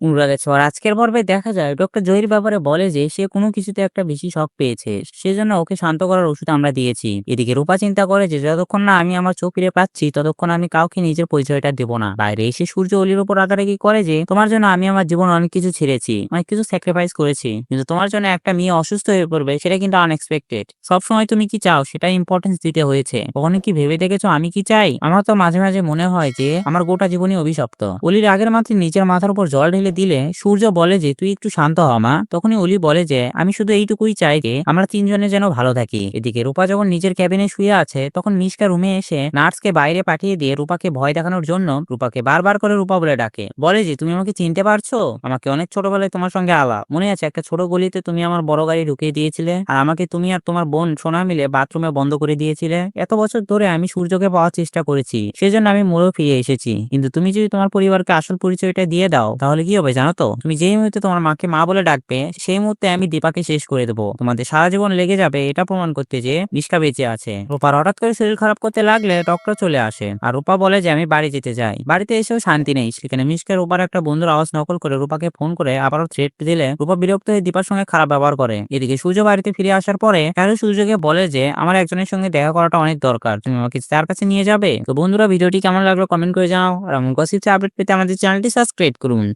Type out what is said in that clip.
অনুরাগের ছোঁয়ার আজকের পর্বে দেখা যায়, ডক্টর জহির ব্যাপারে বলে যে, সে কোনো কিছুতে একটা বেশি শখ পেয়েছে। সেজন্য ওকে শান্ত করার ওষুধ আমরা দিয়েছি। এদিকে রূপা চিন্তা করে যে, যতক্ষণ না আমি আমার চোখ ফিরে পাচ্ছি, ততক্ষণ আমি কাউকে নিজের পরিচয়টা দেবো না। বাইরে এসে সূর্য অলির উপর রাগারাগি করে যে, তোমার জন্য আমি আমার জীবন অনেক কিছু ছেড়েছি, অনেক কিছু স্যাক্রিফাইস করেছি। কিন্তু তোমার জন্য একটা মেয়ে অসুস্থ হয়ে পড়বে, সেটা কিন্তু আনএক্সপেক্টেড সবসময় তুমি কি চাও সেটা ইম্পর্টেন্স দিতে হয়েছে। কখনো কি ভেবে দেখেছ আমি কি চাই? আমার তো মাঝে মাঝে মনে হয় যে, আমার গোটা জীবনই অভিশপ্ত। অলির আগের মাত্র নিজের মাথার উপর জল ঢেলে দিলে সূর্য বলে যে, তুই একটু শান্ত হ, মা। তখনই অলি বলে যে, আমি শুধু এইটুকুই চাই যে, আমরা তিনজনে যেন ভালো থাকি। এদিকে রূপা যখন নিজের ক্যাবিনে শুয়ে আছে, তখন মিশকা রুমে এসে নার্সকে বাইরে পাঠিয়ে দিয়ে রূপাকে ভয় দেখানোর জন্য রূপাকে বারবার করে রূপা বলে ডাকে। বলে যে, তুমি আমাকে চিনতে পারছ? আমাকে অনেক ছোটবেলায় তোমার সঙ্গে আলাপ মনে আছে একটা ছোট গলিতে তুমি আমার বড় গাড়ি ঢুকিয়ে দিয়েছিলে? আর আমাকে তুমি আর তোমার বোন সোনা মিলে বাথরুমে বন্ধ করে দিয়েছিলে? এত বছর ধরে আমি সূর্যকে পাওয়ার চেষ্টা করেছি। সেজন্য আমি মোড়েও ফিরে এসেছি। কিন্তু তুমি যদি তোমার পরিবারকে আসল পরিচয়টা দিয়ে দাও, তাহলে কি হবে জানো তো? তুমি যেই মুহূর্তে তোমার মাকে মা বলে ডাকবে, সেই মুহূর্তে আমি দীপাকে শেষ করে দেবো। তোমাদের সারা জীবন লেগে যাবে এটা প্রমাণ করতে যে নিষ্কা বেঁচে আছে। রূপার হঠাৎ করে শরীর খারাপ করতে লাগলে ডক্টর চলে আসে আর রূপা বলে যে আমি বাড়ি যেতে চাই। বাড়িতে এসেও শান্তি নেই। সেখানে মিসকে রূপার একটা বন্ধুর আওয়াজ নকল করে রূপাকে ফোন করে আবারও থ্রেট দিলে রূপা বিরক্ত হয়ে দীপার সঙ্গে খারাপ ব্যবহার করে। এদিকে সূর্য বাড়িতে ফিরে আসার পরে কারও সূর্যকে বলে যে আমার একজনের সঙ্গে দেখা করাটা অনেক দরকার। তুমি আমাকে তার কাছে নিয়ে যাবে? তো বন্ধুরা, ভিডিওটি কেমন লাগল কমেন্ট করে জানাও। আর এমন গসিপে আপডেট পেতে আমাদের চ্যানেলটি সাবস্ক্রাইব করুন।